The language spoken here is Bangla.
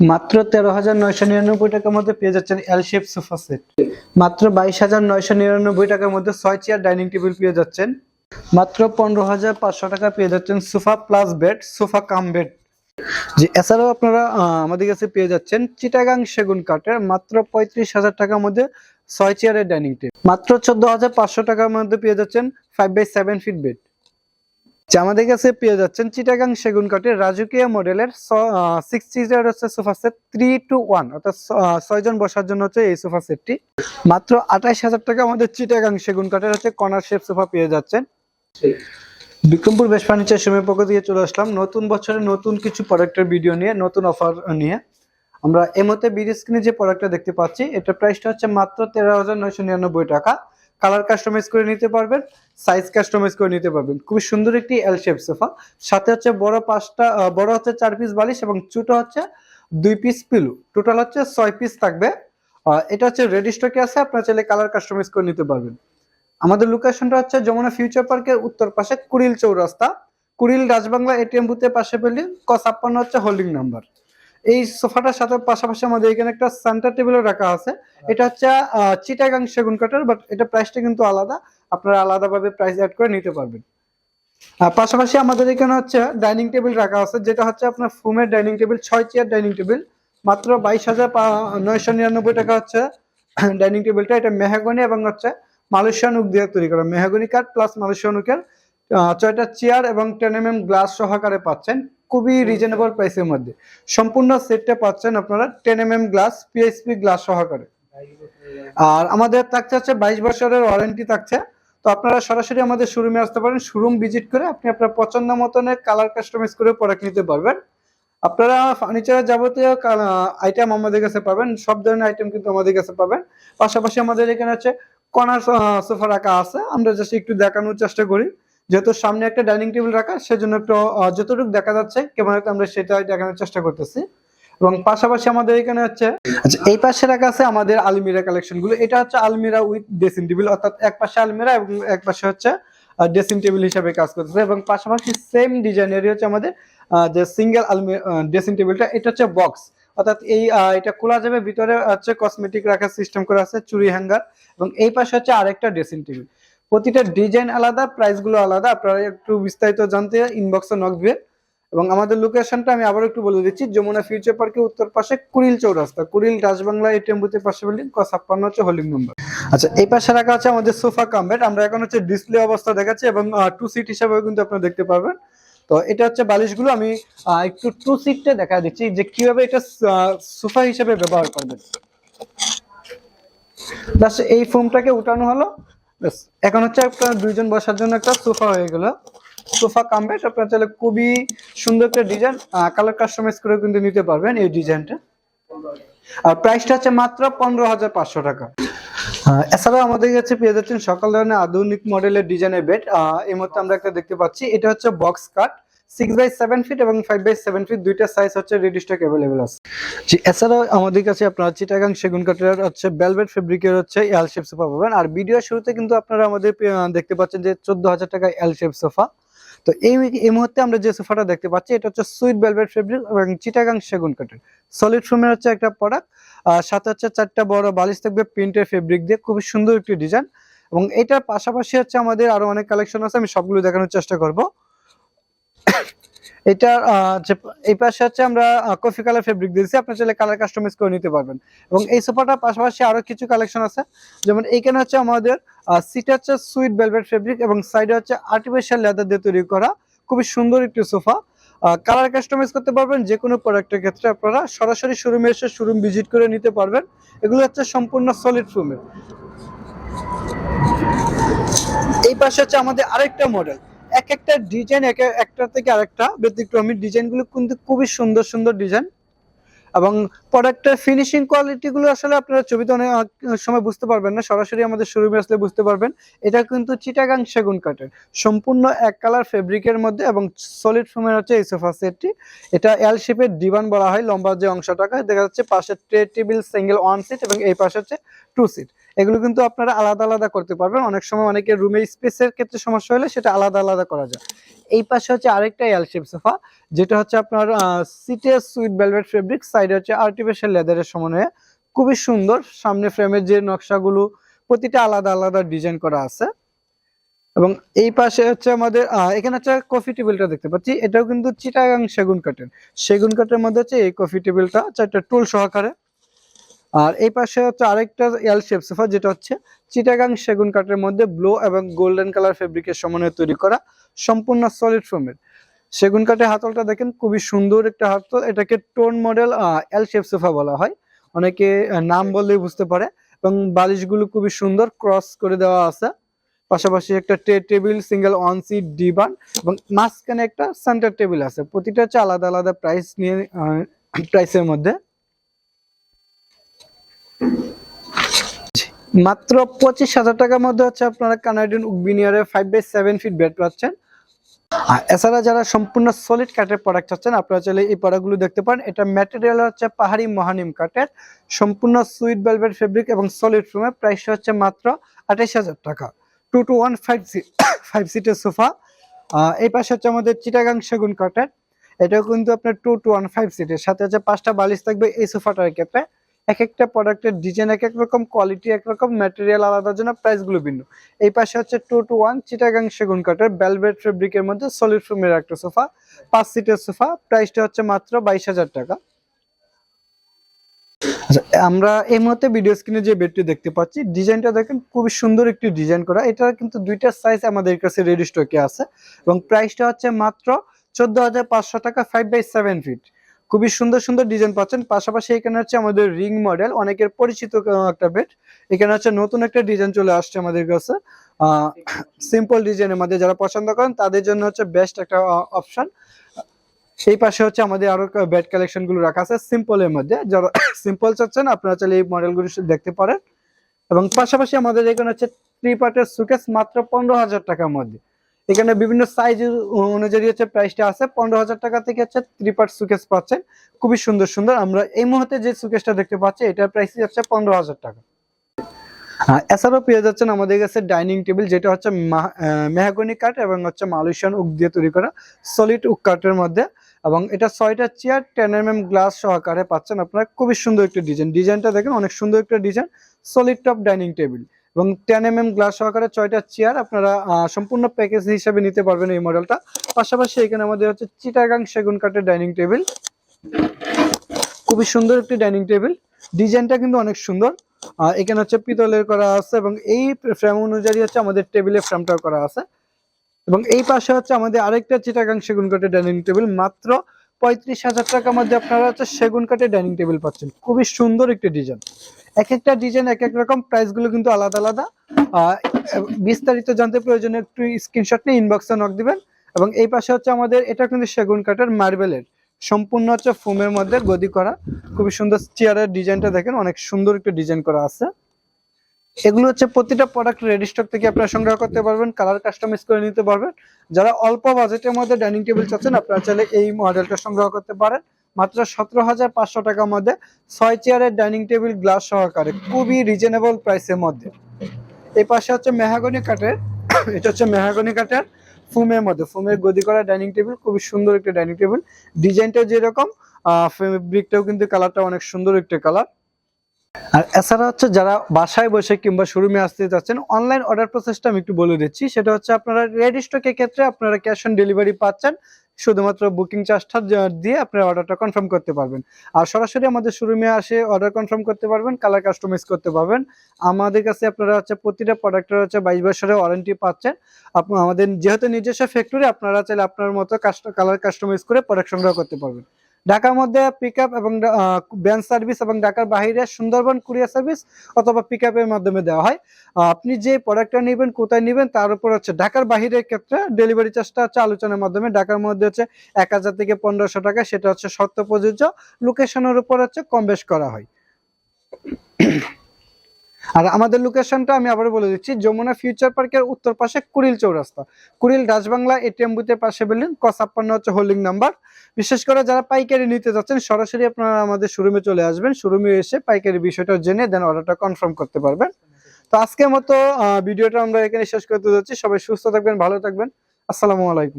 মাত্র তেরো হাজার নয়শো নিরানব্বই টাকার মধ্যে পেয়ে যাচ্ছেন এল শেপ সোফা সেট মাত্র বাইশ হাজার নয়শো নিরানব্বই টাকার মধ্যে ছয় চেয়ার ডাইনিং টেবিল পেয়ে যাচ্ছেন। মাত্র পনেরো হাজার পাঁচশো টাকা পেয়ে যাচ্ছেন sofa plus bed sofa cum bed যে এছাড়াও আপনারা আমাদের কাছে পেয়ে যাচ্ছেন চিটাগাং সেগুন কাঠের মাত্র পঁয়ত্রিশ হাজার টাকার মধ্যে ছয় চেয়ারের ডাইনিং টেবিল মাত্র চোদ্দ হাজার পাঁচশো টাকার মধ্যে পেয়ে যাচ্ছেন five by seven feet bed আমাদের কাছে পেয়ে যাচ্ছেন চিটাগাং সেগুন কাঠের রাজকীয় মডেলের সিক্স সিটার হচ্ছে sofa set three two one অর্থাৎ ছয়জন বসার জন্য হচ্ছে এই সোফা সেটটি মাত্র আঠাইশ হাজার টাকা আমাদের চিটাগাং সেগুন কাঠের হচ্ছে কর্নার শেপ সোফা পেয়ে যাচ্ছেন। বিক্রমপুর বেশ ফার্নিচার সময় পক্ষ দিয়ে চলে আসলাম নতুন বছরে নতুন কিছু প্রোডাক্টের ভিডিও নিয়ে, নতুন অফার নিয়ে। আমরা এমতে বিডি স্ক্রিনে যে প্রোডাক্টটা দেখতে পাচ্ছি এটা প্রাইসটা হচ্ছে মাত্র তেরো হাজার নয়শো নিরানব্বই টাকা। কালার কাস্টমাইজ করে নিতে পারবেন, সাইজ কাস্টমাইজ করে নিতে পারবেন। খুবই সুন্দর একটি এল শেপ সোফা। সাথে হচ্ছে বড় পাঁচটা বড় হচ্ছে চার পিস বালিশ এবং ছোট হচ্ছে দুই পিস পিলু টোটাল হচ্ছে ছয় পিস থাকবে। এটা হচ্ছে রেডি স্টকে আছে, আপনারা চাইলে কালার কাস্টমাইজ করে নিতে পারবেন। আমাদের লোকেশনটা হচ্ছে যমুনা ফিউচার পার্কের উত্তর পাশে কুড়িল চৌরাস্তা। কুড়িল রাজবাংলা এটিএম বুথের পাশে পেলে ক ছাপ্পান্ন হচ্ছে হোল্ডিং নাম্বার এই সোফাটার সাথে পাশাপাশি আমাদের এখানে একটা সেন্টার টেবিলও রাখা আছে। এটা হচ্ছে চিটাগাং সেগুন কাঠের বাট এটা প্রাইসটা কিন্তু আলাদা। আপনারা আলাদাভাবে প্রাইস অ্যাড করে নিতে পারবেন। পাশাপাশি আমাদের এখানে হচ্ছে ডাইনিং টেবিল রাখা আছে যেটা হচ্ছে আপনার ফুমের ডাইনিং টেবিল ছয় চেয়ার ডাইনিং টেবিল মাত্র বাইশ হাজার নয়শো নিরানব্বই টাকা হচ্ছে ডাইনিং টেবিলটা এটা মেহাগনি এবং হচ্ছে মালয়েশিয়ান উক দিয়ে তৈরি করা। মেহাগনি কাঠ প্লাস মালয়েশিয়ান উকের ছয়টা চেয়ার এবং টেন এম এম গ্লাস সহকারে পাচ্ছেন। খুবই রিজনেবল প্রাইসের মধ্যে। সম্পূর্ণ সেটটা পাচ্ছেন আপনারা ten M M glass PSP glass সহকারে। আর আমাদের থাকছে হচ্ছে বাইশ বছরের ওয়ারেন্টি থাকছে। তো আপনারা সরাসরি আমাদের শোরুমে আসতে পারেন শোরুম ভিজিট করে আপনি আপনার পছন্দ মতনের কালার কাস্টমাইজ করে প্রোডাক্ট নিতে পারবেন। আপনারা ফার্নিচারের যাবতীয় আইটেম আমাদের কাছে পাবেন সব ধরনের আইটেম কিন্তু আমাদের কাছে পাবেন। পাশাপাশি আমাদের এখানে হচ্ছে কর্নার সোফা রাখা আছে। আমরা জাস্ট একটু দেখানোর চেষ্টা করি। যেহেতু সামনে একটা ডাইনিং টেবিল রাখা, সেজন্য একটু যতটুকু দেখা যাচ্ছে ক্যামেরাতে আমরা সেটাই দেখানোর চেষ্টা করতেছি। এবং পাশাপাশি আমাদের এখানে হচ্ছে আচ্ছা এই পাশে রাখা আছে আমাদের আলমিরা কালেকশনগুলো। এটা হচ্ছে আলমিরা উইথ ড্রেসিং টেবিল অর্থাৎ এক পাশে আলমিরা এবং এক পাশে হচ্ছে ড্রেসিং টেবিল হিসাবে কাজ করতেছে। এবং পাশাপাশি সেম ডিজাইনেরই হচ্ছে আমাদের যে সিঙ্গেল আলমি ড্রেসিং টেবিলটা এটা হচ্ছে বক্স অর্থাৎ এই এটা খোলা যাবে, ভিতরে হচ্ছে কসমেটিক রাখার সিস্টেম করা আছে চুরি হ্যাঙ্গার এবং এই পাশে হচ্ছে আরেকটা ড্রেসিং টেবিল প্রতিটা ডিজাইন আলাদা প্রাইসগুলো আলাদা। আপনারা একটু বিস্তারিত জানতে ইনবক্সে নক এবং আমাদের লোকেশনটা আমি আবার একটু বলে দিচ্ছি, যমুনা ফিউচার পার্কের উত্তর পাশে কুড়িল চৌরাস্তা। কুড়িল রাজবাংলা এটিএম বুথের পাশে বিল্ডিং ক ছাপ্পান্ন হচ্ছে হোল্ডিং নম্বর আচ্ছা এই পাশে রাখা আছে আমাদের সোফা কামবেট আমরা এখন হচ্ছে ডিসপ্লে অবস্থা দেখাচ্ছি এবং টু সিট হিসাবেও কিন্তু আপনারা দেখতে পারবেন। তো এটা হচ্ছে বালিশগুলো। আমি একটু টু সিটটা দেখা দিচ্ছি যে কীভাবে এটা সোফা হিসেবে ব্যবহার করবেন। এই ফোমটাকে উঠানো হলো। এখন হচ্ছে আপনার দুইজন বসার জন্য একটা সোফা হয়ে গেল। সোফা কামবেট আপনার চাইলে খুবই সুন্দর একটা ডিজাইন কালার কাস্টমাইজ করে কিন্তু নিতে পারবেন এই ডিজাইনটা আর প্রাইসটা হচ্ছে মাত্র পনেরো হাজার পাঁচশো টাকা। এছাড়াও আমাদের কাছে পেয়ে যাচ্ছেন সকল ধরনের আধুনিক মডেলের ডিজাইনের বেড এই মুহূর্তে আমরা একটা দেখতে পাচ্ছি, এটা হচ্ছে box cut six by seven feet এবং ফাইভ বাই সেভেন ফিট দুইটা সাইজ হচ্ছে রেডি স্টক অ্যাভেলেবেল আছে। জি, এছাড়াও আমাদের কাছে আপনারা চিটাগাং সেগুন কাঠের হচ্ছে বেলভেট ফেব্রিকের হচ্ছে এল শেপ সোফা পাবেন। আর ভিডিও শুরুতে কিন্তু আপনারা আমাদের দেখতে পাচ্ছেন যে চোদ্দ হাজার টাকা এল শেপ সোফা তো এই এই মুহূর্তে আমরা যে সোফাটা দেখতে পাচ্ছি, এটা হচ্ছে সুইট বেলভেট ফেব্রিক এবং চিটাগাং সেগুন কাঠের সলিড ফোমের হচ্ছে একটা প্রোডাক্ট সাথে হচ্ছে চারটা বড় বালিশ থাকবে প্রিন্টের ফেব্রিক দিয়ে, খুবই সুন্দর একটি ডিজাইন এবং এটার পাশাপাশি হচ্ছে আমাদের আরও অনেক কালেকশন আছে, আমি সবগুলো দেখানোর চেষ্টা করব। এটা এই পাশে হচ্ছে আমরা কফি কালার ফেব্রিক দিয়েছি। আপনি চাইলে কালার কাস্টমাইজ করে নিতে পারবেন। এবং এই সোফাটার পাশাপাশি আরও কিছু কালেকশন আছে। যেমন এইখানে হচ্ছে আমাদের সিট হচ্ছে সুইট ভেলভেট ফেব্রিক এবং সাইডে হচ্ছে আর্টিফিশিয়াল লেদার দিয়ে তৈরি করা খুবই সুন্দর একটি সোফা। কালার কাস্টমাইজ করতে পারবেন যে কোনো প্রোডাক্টের ক্ষেত্রে আপনারা। সরাসরি শোরুমে এসে শোরুম ভিজিট করে নিতে পারবেন। এগুলো হচ্ছে সম্পূর্ণ সলিড ফোমের এই পাশে হচ্ছে আমাদের আরেকটা মডেল এক একটা ডিজাইন এক একটা থেকে আরেকটা ব্যতিক্রমী ডিজাইনগুলো কিন্তু খুবই সুন্দর সুন্দর ডিজাইন এবং প্রোডাক্টের ফিনিশিং কোয়ালিটি গুলো আসলে আপনারা ছবিতে অনেক সময় বুঝতে পারবেন না, সরাসরি আমাদের শোরুমে আসলে বুঝতে পারবেন। এটা কিন্তু চিটাগাং সেগুন কাঠের সম্পূর্ণ এক কালার ফেব্রিকের মধ্যে এবং সলিড ফোমের হচ্ছে এই সোফা সেটটি এটা এল শেপের ডিভান বলা হয়, লম্বা যে অংশটাকে। দেখা যাচ্ছে পাশে tray table single one seat এবং এই পাশে হচ্ছে টু সিট এগুলো কিন্তু আপনারা আলাদা আলাদা করতে পারবেন। অনেক সময় অনেকে রুমের স্পেসের ক্ষেত্রে সমস্যা হলে সেটা আলাদা আলাদা করা যায়। এই পাশে হচ্ছে আরেকটা এল শেপ সোফা যেটা হচ্ছে আপনার সিটে সুইট ভেলভেট ফেব্রিক সাইডে হচ্ছে আর্টিফিশিয়াল লেদারের সমন্বয়ে। খুবই সুন্দর, সামনে ফ্রেমের যে নকশাগুলো, প্রতিটা আলাদা আলাদা ডিজাইন করা আছে। এবং এই পাশে হচ্ছে আমাদের এখানে হচ্ছে কফি টেবিলটা দেখতে পাচ্ছি। এটাও কিন্তু চিটাগাং সেগুন কাঠের সেগুন কাঠের মধ্যে হচ্ছে এই কফি টেবিলটা একটা টুল সহকারে আর এই পাশে হচ্ছে আরেকটা এল শেপ সোফা যেটা হচ্ছে চিটাগাং সেগুন কাঠের মধ্যে ব্লু এবং গোল্ডেন কালার ফেব্রিকের সমন্বয়ে তৈরি করা সম্পূর্ণ সলিড ফোমের সেগুন কাঠের হাতলটা দেখেন, খুবই সুন্দর একটা হাতল। এটাকে tone model L shape sofa বলা হয়। অনেকে নাম বললেই বুঝতে পারে। এবং বালিশগুলো খুবই সুন্দর ক্রস করে দেওয়া আছে। পাশাপাশি একটা টে table single one seat divan এবং মাঝখানে একটা সেন্টার টেবিল আছে। প্রতিটা হচ্ছে আলাদা আলাদা প্রাইস নিয়ে প্রাইসের মধ্যে। মাত্র পঁচিশ হাজার টাকার মধ্যে হচ্ছে আপনারা Canadian উকবিনিয়ারের five by seven feet bed পাচ্ছেন। এছাড়া যারা সম্পূর্ণ সলিড কাঠের প্রোডাক্ট চাচ্ছেন, আপনারা চাইলে এই প্রোডাক্টগুলো দেখতে পারেন। এটা ম্যাটেরিয়াল হচ্ছে পাহাড়ি মহানিম কাঠের সম্পূর্ণ সুইট ভেলভেট ফেব্রিক এবং সলিড ফ্রুমের প্রাইস হচ্ছে মাত্র আঠাইশ হাজার টাকা। টু টু ওয়ান ফাইভ সি ফাইভ সিটের সোফা এই পাশে হচ্ছে আমাদের চিটাগাং সেগুন কাঠের এটাও কিন্তু আপনার টু টু ওয়ান ফাইভ সিটের সাথে হচ্ছে পাঁচটা বালিশ থাকবে এই সোফাটার ক্ষেত্রে। এক একটা প্রোডাক্টের ডিজাইন এক এক রকম কোয়ালিটি এক রকম ম্যাটেরিয়াল আলাদার জন্য প্রাইসগুলো ভিন্ন। এই পাশে হচ্ছে টু টু ওয়ান চিটাগাং সেগুন কাঠের বেলভেট ফেব্রিকের মধ্যে সলিড ফ্রুমের একটা সোফা, পাঁচ সিটের সোফা প্রাইসটা হচ্ছে মাত্র বাইশ হাজার টাকা। আচ্ছা আমরা এই মুহূর্তে ভিডিও স্ক্রিনে যে বেডটি দেখতে পাচ্ছি ডিজাইনটা দেখেন, খুবই সুন্দর একটি ডিজাইন করা। এটা কিন্তু দুইটা সাইজ আমাদের কাছে রেডি স্টকে আছে এবং প্রাইসটা হচ্ছে মাত্র চোদ্দ হাজার পাঁচশো টাকা ফাইভ বাই সেভেন ফিট খুবই সুন্দর সুন্দর ডিজাইন পাচ্ছেন। পাশাপাশি এখানে হচ্ছে আমাদের রিং মডেল অনেকের পরিচিত একটা বেড এখানে হচ্ছে নতুন একটা ডিজাইন চলে আসছে আমাদের কাছে। সিম্পল ডিজাইনের মধ্যে যারা পছন্দ করেন, তাদের জন্য হচ্ছে বেস্ট একটা অপশন সেই পাশে হচ্ছে আমাদের আরও বেড কালেকশনগুলো রাখা আছে সিম্পল এর মধ্যে। যারা সিম্পল চাচ্ছেন, আপনারা চাইলে এই মডেলগুলো দেখতে পারেন। এবং পাশাপাশি আমাদের এখানে হচ্ছে থ্রি পার্টের সুকেস মাত্র পনেরো হাজার টাকার মধ্যে। এখানে বিভিন্ন সাইজ অনুযায়ী হচ্ছে প্রাইসটা আছে। পনেরো হাজার টাকা থেকে হচ্ছে থ্রি পার্ট সুকেস পাচ্ছেন। খুবই সুন্দর সুন্দর। আমরা এই মুহূর্তে যে সুকেসটা দেখতে পাচ্ছি, এটার প্রাইস হচ্ছে পনেরো হাজার টাকা। এছাড়াও পেয়ে যাচ্ছেন আমাদের কাছে ডাইনিং টেবিল যেটা হচ্ছে মেহাগনি কাঠ এবং হচ্ছে মালয়েশিয়ান উক দিয়ে তৈরি করা সলিড উক কাঠের মধ্যে। এবং এটা ছয়টা chair ten M M glass সহকারে পাচ্ছেন আপনারা। খুবই সুন্দর একটা ডিজাইন ডিজাইনটা দেখেন, অনেক সুন্দর একটা design solid top dining table এবং টেন এম এম গ্লাস সহকারে ছয়টা চেয়ার আপনারা সম্পূর্ণ প্যাকেজ হিসাবে নিতে পারবেন এই মডেলটা পাশাপাশি এখানে আমাদের হচ্ছে চিটাগাং সেগুন কাঠের ডাইনিং টেবিল খুবই সুন্দর একটি ডাইনিং টেবিল ডিজাইনটা কিন্তু অনেক সুন্দর। এখানে হচ্ছে পিতলের করা আছে এবং এই ফ্রেম অনুযায়ী হচ্ছে আমাদের টেবিলের ফ্রেমটাও করা আছে। এবং এই পাশে হচ্ছে আমাদের আরেকটা চিটাগাং সেগুন কাঠের ডাইনিং টেবিল মাত্র পঁয়ত্রিশ হাজার টাকার মধ্যে আপনারা হচ্ছে সেগুন কাঠের ডাইনিং টেবিল পাচ্ছেন। খুবই সুন্দর একটি ডিজাইন। এক একটা ডিজাইন, এক এক রকম প্রাইসগুলো কিন্তু আলাদা আলাদা। বিস্তারিত জানতে প্রয়োজনে একটু স্ক্রিনশট নিয়ে ইনবক্সে নক দিবেন। এবং এই পাশে হচ্ছে আমাদের, এটা কিন্তু সেগুন কাঠের মার্বেলের। সম্পূর্ণ হচ্ছে ফোমের মধ্যে গদি করা। খুবই সুন্দর চেয়ারের ডিজাইনটা দেখেন, অনেক সুন্দর একটা ডিজাইন করা আছে। এগুলো হচ্ছে প্রতিটা প্রোডাক্ট রেডি স্টক থেকে আপনারা সংগ্রহ করতে পারবেন কালার কাস্টমাইজ করে নিতে পারবেন। যারা অল্প বাজেটের মধ্যে ডাইনিং টেবিল চাচ্ছেন, আপনারা চাইলে এই মডেলটা সংগ্রহ করতে পারেন। মাত্র সতেরো হাজার পাঁচশো টাকার মধ্যে ছয় চেয়ারের ডাইনিং টেবিল গ্লাস সহকারে, খুবই রিজনেবল প্রাইসের মধ্যে। এই পাশে হচ্ছে মেহাগনি কাঠের, এটা হচ্ছে মেহাগনি কাঠের ফুমের মধ্যে। ফুমের গদি করা ডাইনিং টেবিল খুবই সুন্দর একটা ডাইনিং টেবিল ডিজাইনটা যেরকম ফেব্রিকটাও কিন্তু কালারটা অনেক সুন্দর একটা কালার আর এছাড়া হচ্ছে যারা বাসায় বসে কিংবা শোরুমে আসতে চাচ্ছেন অনলাইন অর্ডার প্রসেসটা আমি একটু বলে দিচ্ছি। সেটা হচ্ছে আপনারা রেডি স্টকের ক্ষেত্রে আপনারা ক্যাশ অন ডেলিভারি পাচ্ছেন, শুধুমাত্র বুকিং চার্জটা দিয়ে আপনারা অর্ডারটা কনফার্ম করতে পারবেন। আর সরাসরি আমাদের শোরুমে আসে অর্ডার কনফার্ম করতে পারবেন কালার কাস্টমাইজ করতে পারবেন। আমাদের কাছে আপনারা হচ্ছে প্রতিটা প্রোডাক্টের হচ্ছে বাইশ বছরের ওয়ারেন্টি পাচ্ছেন। আমাদের যেহেতু নিজস্ব ফ্যাক্টরি আপনারা চাইলে আপনার মতো কাস্ট কালার কাস্টমাইজ করে প্রোডাক্ট সংগ্রহ করতে পারবেন। ঢাকার মধ্যে পিক এবং ব্যান সার্ভিস এবং ঢাকার বাহিরে সুন্দরবন কুরিয়ার সার্ভিস অথবা পিক মাধ্যমে দেওয়া হয়। আপনি যে প্রোডাক্টটা নেবেন, কোথায় নেবেন, তার উপর হচ্ছে ঢাকার বাহিরের ক্ষেত্রে ডেলিভারি চার্জটা হচ্ছে আলোচনার মাধ্যমে। ঢাকার মধ্যে হচ্ছে এক হাজার থেকে পনেরোশো টাকা, সেটা হচ্ছে সত্য প্রযোজ্য। লোকেশনের উপর হচ্ছে কম বেশ করা হয়। আর আমাদের লোকেশনটা আমি আবার বলে দিচ্ছি, যমুনা ফিউচার পার্কের উত্তর পাশে কুড়িল চৌরাস্তা। কুড়িল রাজবাংলা এটিএম বুথের পাশে বিল্ডিং ক ছাপ্পান্ন হচ্ছে হোল্ডিং নাম্বার বিশেষ করে যারা পাইকারি নিতে যাচ্ছেন, সরাসরি আপনারা আমাদের শোরুমে চলে আসবেন। শোরুমে এসে পাইকারি বিষয়টা জেনে দেন অর্ডারটা কনফার্ম করতে পারবেন। তো আজকের মতো ভিডিওটা আমরা এখানে শেষ করতে যাচ্ছি। সবাই সুস্থ থাকবেন, ভালো থাকবেন। আসসালামু আলাইকুম।